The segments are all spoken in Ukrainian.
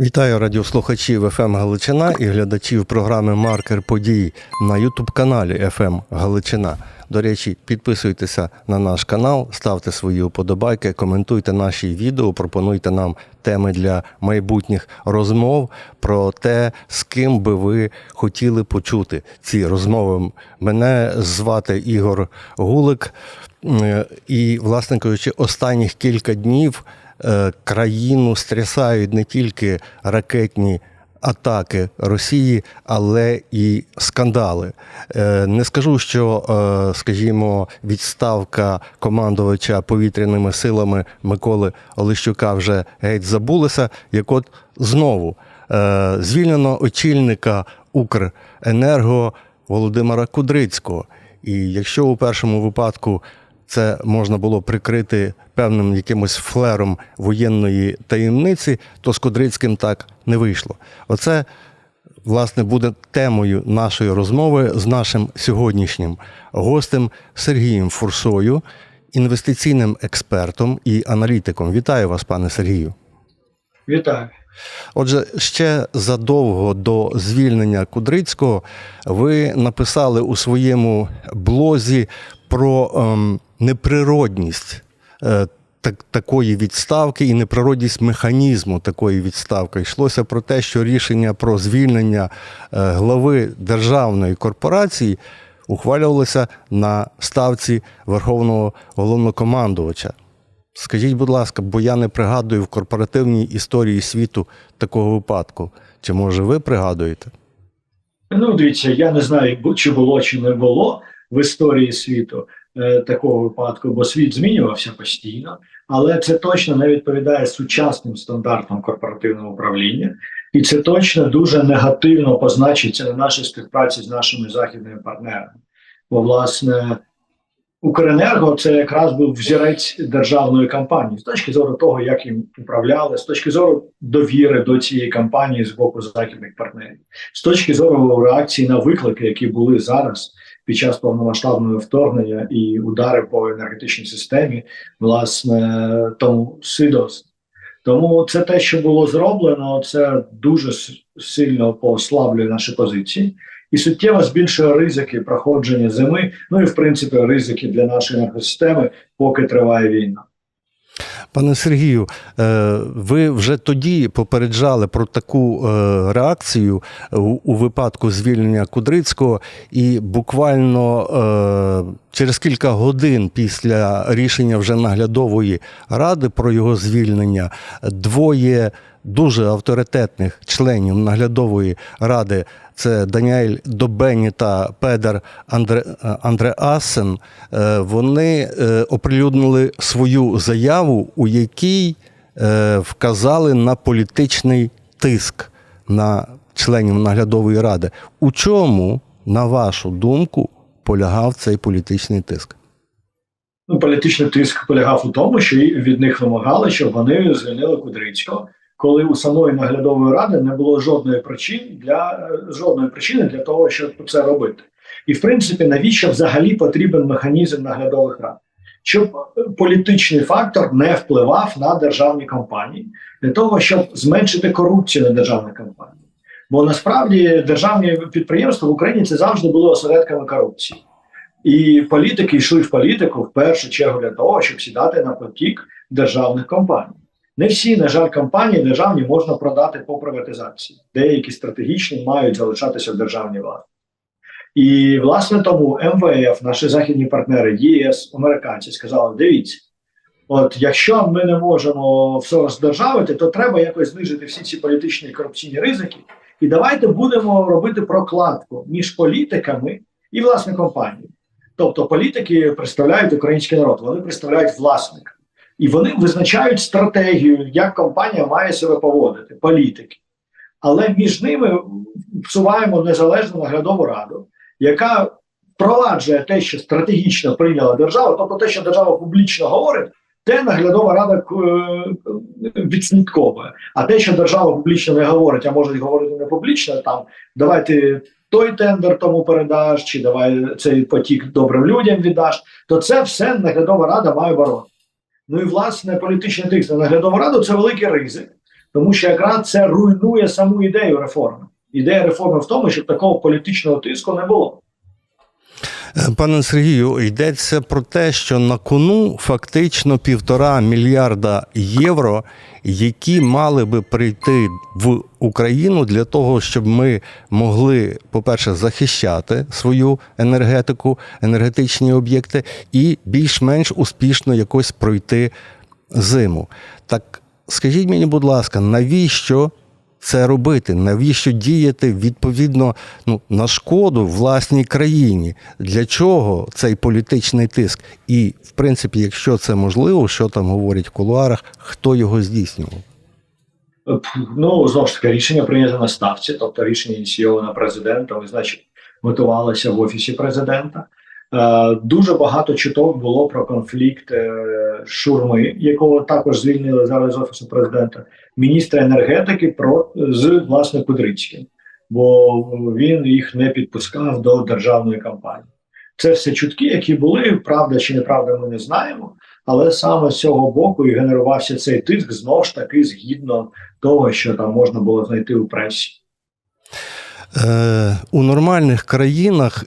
Вітаю радіослухачів ФМ Галичина і глядачів програми Маркер подій на Ютуб-каналі ФМ Галичина. До речі, підписуйтеся на наш канал, ставте свої вподобайки, коментуйте наші відео, пропонуйте нам теми для майбутніх розмов про те, з ким би ви хотіли почути ці розмови. Мене звати Ігор Гулик, Е, і, власне кажучи, останніх кілька днів країну стрясають не тільки ракетні атаки Росії, але і скандали. Е, Не скажу, що, е, скажімо, відставка командувача повітряними силами Миколи Олещука вже геть забулася, як от знову е, звільнено очільника Укренерго Володимира Кудрицького. І якщо у першому випадку це можна було прикрити певним якимось флером воєнної таємниці, то з Кудрицьким так не вийшло. Оце, власне, буде темою нашої розмови з нашим сьогоднішнім гостем Сергієм Фурсою, інвестиційним експертом і аналітиком. Вітаю вас, пане Сергію. Вітаю. Отже, ще задовго до звільнення Кудрицького ви написали у своєму блозі про ем, неприродність е, так, такої відставки і неприродність механізму такої відставки. Йшлося про те, що рішення про звільнення е, глави державної корпорації ухвалювалося на ставці Верховного головнокомандувача. Скажіть, будь ласка, бо я не пригадую в корпоративній історії світу такого випадку. Чи може ви пригадуєте? Ну, дивіться, я не знаю, чи було, чи не було в історії світу такого випадку, бо світ змінювався постійно, але це точно не відповідає сучасним стандартам корпоративного управління, і це точно дуже негативно позначиться на нашій співпраці з нашими західними партнерами. Бо, власне, Укренерго це якраз був взірець державної кампанії з точки зору того, як їм управляли, з точки зору довіри до цієї кампанії з боку західних партнерів, з точки зору реакції на виклики, які були зараз під час повномасштабного вторгнення і удари по енергетичній системі, власне, тому СИДОС. Тому це те, що було зроблено, це дуже сильно послаблює наші позиції і суттєво збільшує ризики проходження зими, ну і в принципі ризики для нашої енергосистеми, поки триває війна. Пане Сергію, е, ви вже тоді попереджали про таку е, реакцію у- випадку звільнення Кудрицького, і буквально е, через кілька годин після рішення вже наглядової ради про його звільнення двоє дуже авторитетних членів наглядової ради. Це Даніель Добені та Педер Андре, Андреасен. е, Вони е, оприлюднили свою заяву, у якій е, вказали на політичний тиск на членів наглядової ради. У чому, на вашу думку, полягав цей політичний тиск? Ну, політичний тиск полягав у тому, що від них вимагали, щоб вони звільнили Кудрицького, коли у самої наглядової ради не було жодної причини для жодної причини для того, щоб це робити. І в принципі, навіщо взагалі потрібен механізм наглядових рад? Щоб політичний фактор не впливав на державні компанії для того, щоб зменшити корупцію на державних компаніях. Бо насправді державні підприємства в Україні це завжди були осередками корупції. І політики йшли в політику в першу чергу для того, щоб сідати на потік державних компаній. Не всі, на жаль, компанії державні можна продати по приватизації. Деякі стратегічні мають залишатися в державній владі. І власне тому МВФ, наші західні партнери, ЄС, американці сказали: дивіться, от якщо ми не можемо все роздержавити, то треба якось знижити всі ці політичні корупційні ризики. І давайте будемо робити прокладку між політиками і власне компанією. Тобто політики представляють український народ, вони представляють власника. І вони визначають стратегію, як компанія має себе поводити, політики. Але між ними всуваємо незалежну наглядову раду, яка впроваджує те, що стратегічно прийняла держава, тобто те, що держава публічно говорить, те наглядова рада е, відслідковує. А те, що держава публічно не говорить, а може говорити не публічно, там давайте той тендер тому передаш, чи давай цей потік добрим людям віддаш, то це все наглядова рада має оборону. Ну і власне політичний тиск на наглядову раду це великий ризик, тому що якраз це руйнує саму ідею реформи. Ідея реформи в тому, щоб такого політичного тиску не було. Е, Пане Сергію, йдеться про те, що на кону фактично півтора мільярда євро, які мали би прийти в Україну для того, щоб ми могли, по-перше, захищати свою енергетику, енергетичні об'єкти, і більш-менш успішно якось пройти зиму. Так скажіть мені, будь ласка, навіщо це робити? Навіщо діяти відповідно ну, на шкоду власній країні? Для чого цей політичний тиск? І, в принципі, якщо це можливо, що там говорять в кулуарах, хто його здійснював? Ну знову ж таки рішення прийнято на ставці, тобто рішення ініційоване президентом, і значить готувалося в офісі президента. Е, дуже багато чуток було про конфлікт е, шурми, якого також звільнили зараз з офісу президента, міністра енергетики про з власне Кудрицьким, бо він їх не підпускав до державної кампанії. Це все чутки, які були, правда чи неправда, ми не знаємо. Але саме з цього боку і генерувався цей тиск знову ж таки згідно того, що там можна було знайти у пресі. Е, у нормальних країнах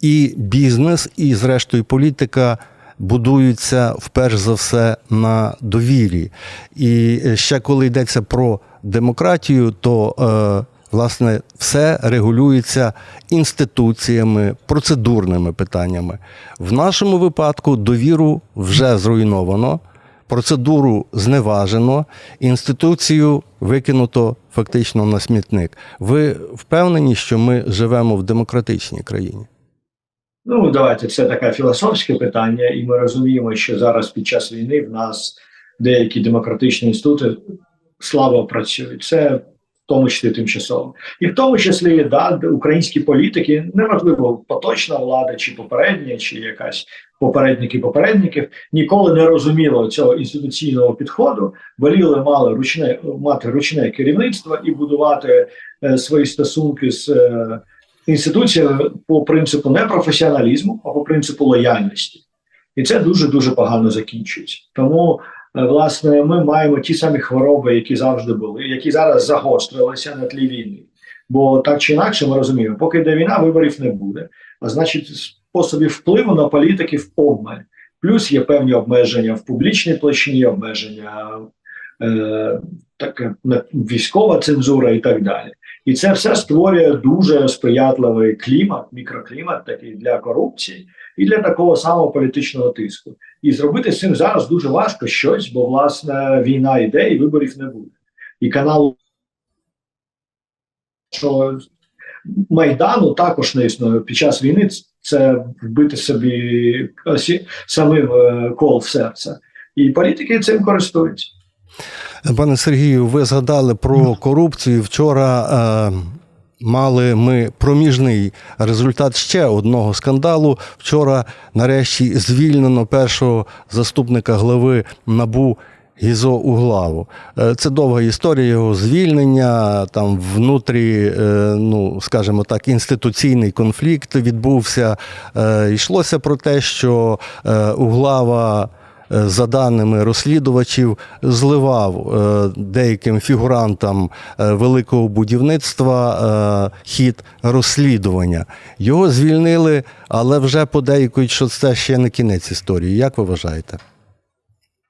і бізнес, і, зрештою, політика будуються вперше за все на довірі. І ще коли йдеться про демократію, то е, власне все регулюється інституціями, процедурними питаннями. В нашому випадку довіру вже зруйновано. Процедуру зневажено, інституцію викинуто фактично на смітник. Ви впевнені, що ми живемо в демократичній країні? Ну давайте це таке філософське питання, і ми розуміємо, що зараз під час війни в нас деякі демократичні інститути слабо працюють. Це в тому числі тимчасово, і в тому числі да, українські політики, неважливо поточна влада, чи попередня, чи якась попередники попередників, ніколи не розуміло цього інституційного підходу. Воліли мали ручне мати ручне керівництво і будувати е, свої стосунки з. Е, інституціями по принципу не професіоналізму, а по принципу лояльності. І це дуже дуже погано закінчується. Тому, е, власне, ми маємо ті самі хвороби, які завжди були, які зараз загострилися на тлі війни. Бо так чи інакше, ми розуміємо, поки йде війна, виборів не буде. А значить, способів впливу на політиків обмаль. Плюс є певні обмеження в публічній площині, обмеження е, таке військова цензура і так далі. І це все створює дуже сприятливий клімат, мікроклімат такий для корупції і для такого самого політичного тиску. І зробити з цим зараз дуже важко щось, бо власне війна йде і виборів не буде. І канал що майдану також не існує під час війни. Це вбити собі самим е, кол в серце, і політики цим користуються. Пане Сергію, ви згадали про корупцію. Вчора е, мали ми проміжний результат ще одного скандалу. Вчора, нарешті, звільнено першого заступника глави набу. Гізо Углаву. Е, це довга історія його звільнення. Там внутрі, е, ну скажімо так, інституційний конфлікт відбувся. Йшлося про те, що Углава за даними розслідувачів, зливав деяким фігурантам великого будівництва хід розслідування. Його звільнили, але вже подейкують, що це ще не кінець історії. Як ви вважаєте?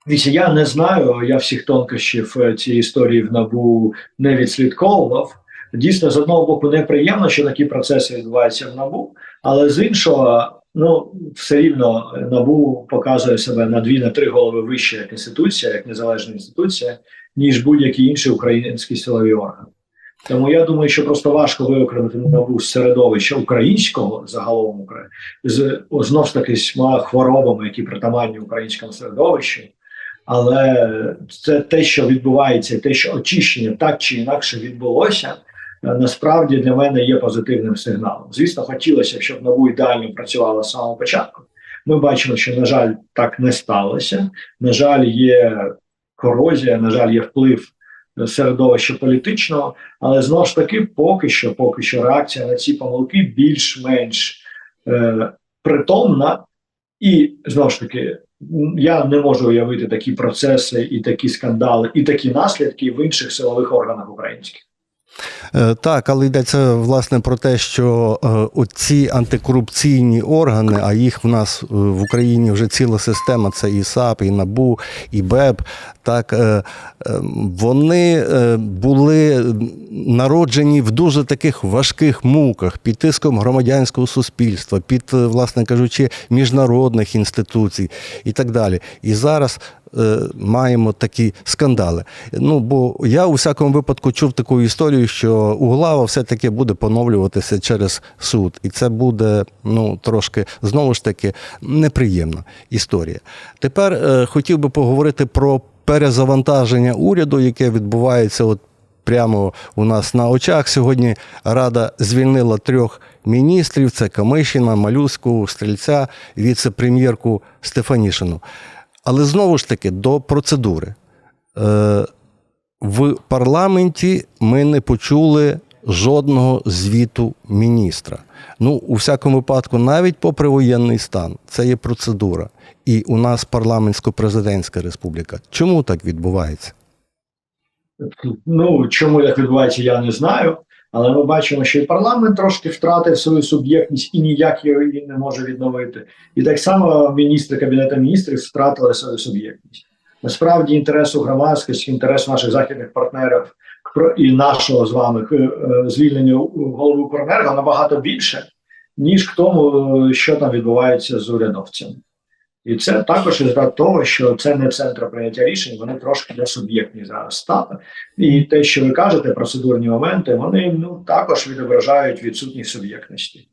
Я не знаю. Я всіх тонкощів цієї історії в набу не відслідковував. Дійсно, з одного боку, неприємно, що такі процеси відбуваються в набу, але з іншого, ну все рівно набу показує себе на дві на три голови вище як інституція, як незалежна інституція, ніж будь-які інші українські силові органи. Тому я думаю, що просто важко виокремити набу з середовища українського загалом з знов ж таки хворобами, які притаманні українському середовищу. Але це те, що відбувається, те, що очищення так чи інакше відбулося, насправді для мене є позитивним сигналом. Звісно, хотілося, щоб НАБУ ідеально працювала з самого початку. Ми бачимо, що на жаль, так не сталося. На жаль, є корозія, на жаль, є вплив середовища політичного, але знову ж таки, поки що, поки що, реакція на ці помилки більш-менш е, притомна і знову ж таки я не можу уявити такі процеси і такі скандали, і такі наслідки в інших силових органах українських. Е, Так, але йдеться власне про те, що е, оці антикорупційні органи, а їх в нас е, в Україні вже ціла система: це і САП, і НАБУ, і БЕП. Так, вони були народжені в дуже таких важких муках під тиском громадянського суспільства, під, власне кажучи, міжнародних інституцій і так далі. І зараз маємо такі скандали. Ну бо я у всякому випадку чув таку історію, що углава все-таки буде поновлюватися через суд, і це буде ну трошки знову ж таки неприємна історія. Тепер е, хотів би поговорити про перезавантаження уряду, яке відбувається от. Прямо у нас на очах сьогодні Рада звільнила трьох міністрів: це Камишина, Малюську, Стрільця, віце-прем'єрку Стефанішину. Але знову ж таки до процедури. Е, в парламенті ми не почули жодного звіту міністра. Ну, у всякому випадку, навіть попри воєнний стан, це є процедура. І у нас парламентсько-президентська республіка. Чому так відбувається? Ну чому так відбувається, я не знаю. Але ми бачимо, що і парламент трошки втратив свою суб'єктність і ніяк її не може відновити. І так само міністри кабінету міністрів втратили свою суб'єктність. Насправді, інтересу громадськості, інтересу наших західних партнерів і нашого з вами е, звільнення голови Укренерго набагато більше, ніж к тому, е, що там відбувається з урядовцями. І це також результат того, що це не центр прийняття рішень, вони трошки несуб'єктні зараз стали. І те, що ви кажете, процедурні моменти, вони ну також відображають відсутність суб'єктності.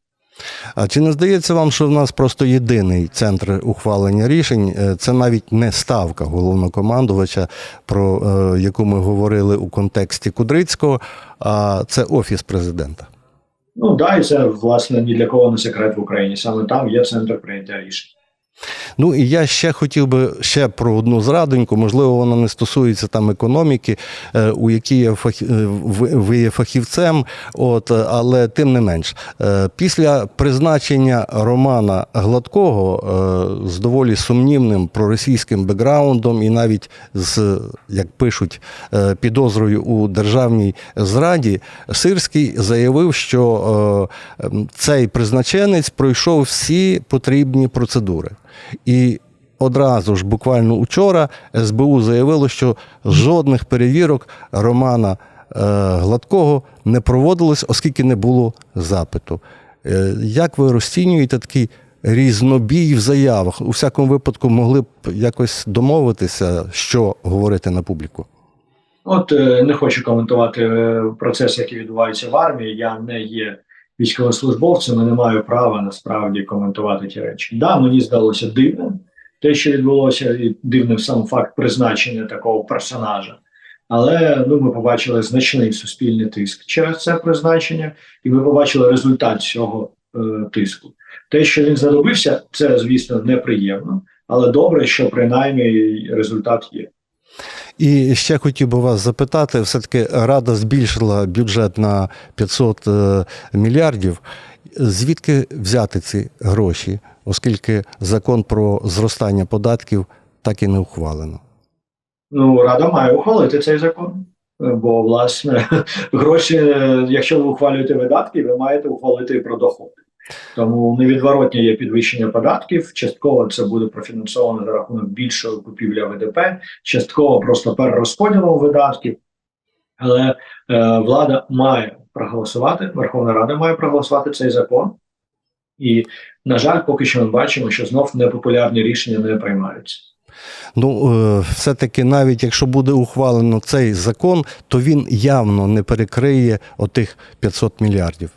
А чи не здається вам, що в нас просто єдиний центр ухвалення рішень? Е, Це навіть не ставка головнокомандувача, про е, яку ми говорили у контексті Кудрицького, а це офіс президента. Ну да, і це власне ні для кого не секрет в Україні. Саме там є центр прийняття рішень. Ну і я ще хотів би ще про одну зрадоньку. Можливо, вона не стосується там економіки, е, у якій я фах... е, ви є фахівцем. От, але тим не менш, Е, після призначення Романа Гладкого з доволі сумнівним проросійським бекграундом, і навіть з як пишуть підозрою у державній зраді, Сирський заявив, що цей призначенець пройшов всі потрібні процедури. І одразу ж, буквально учора, СБУ заявило, що жодних перевірок Романа е, Гладкого не проводилось, оскільки не було запиту. Е, Як ви розцінюєте такий різнобій в заявах? У всякому випадку могли б якось домовитися, що говорити на публіку? От е, не хочу коментувати процеси, які відбуваються в армії. Я не є військовослужбовцем і не маю права насправді коментувати ті речі. Да, мені здалося дивним те, що відбулося, і дивним сам факт призначення такого персонажа. Але ну ми побачили значний суспільний тиск через це призначення, і ми побачили результат цього е, тиску. Те, що він знадобився, це звісно неприємно, але добре, що принаймні результат є. І ще хотів би вас запитати: все-таки Рада збільшила бюджет на 500 е, мільярдів. Звідки взяти ці гроші, оскільки закон про зростання податків так і не ухвалено? Ну, Рада має ухвалити цей закон. Бо, власне, гроші, е, якщо ви ухвалюєте видатки, ви маєте ухвалити про доходи. Тому невідворотне є підвищення податків. Частково це буде профінансовано за рахунок більшої купівлі ВДП, частково просто перерозподілом видатків. Але е, влада має проголосувати, Верховна Рада має проголосувати цей закон. І, на жаль, поки що ми бачимо, що знов непопулярні рішення не приймаються. Ну, е, все-таки, навіть якщо буде ухвалено цей закон, то він явно не перекриє отих 500 мільярдів.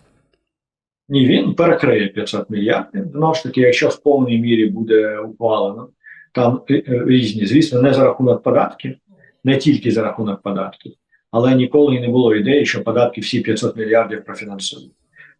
Ні, він перекриє 500 мільярдів. Знову ж таки, якщо в повній мірі буде ухвалено, там е, е, різні, звісно, не за рахунок податків, не тільки за рахунок податків, але ніколи не було ідеї, що податки всі 500 мільярдів профінансують.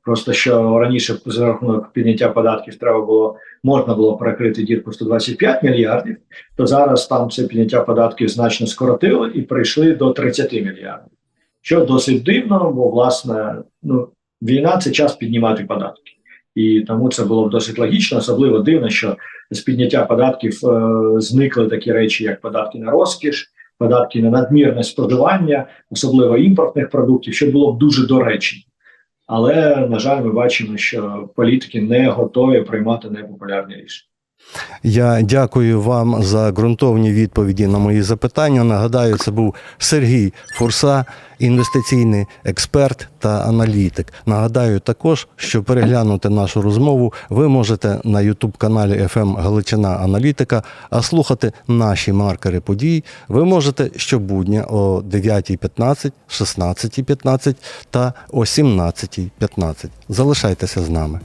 Просто що раніше за рахунок підняття податків треба було можна було перекрити дірку 125 мільярдів, то зараз там це підняття податків значно скоротили і прийшли до 30 мільярдів. Що досить дивно, бо власне ну війна це час піднімати податки. І тому це було досить логічно, особливо дивно, що з підняття податків е, зникли такі речі, як податки на розкіш, податки на надмірне споживання, особливо імпортних продуктів, що було б дуже доречно. Але на жаль, ми бачимо, що політики не готові приймати непопулярні рішення. Я дякую вам за ґрунтовні відповіді на мої запитання. Нагадаю, це був Сергій Фурса, інвестиційний експерт та аналітик. Нагадаю також, що переглянути нашу розмову ви можете на youtube каналі FM Галичина Аналітика, а слухати наші маркери подій ви можете щобудня о 9.15, 16.15 та о 17.15. Залишайтеся з нами.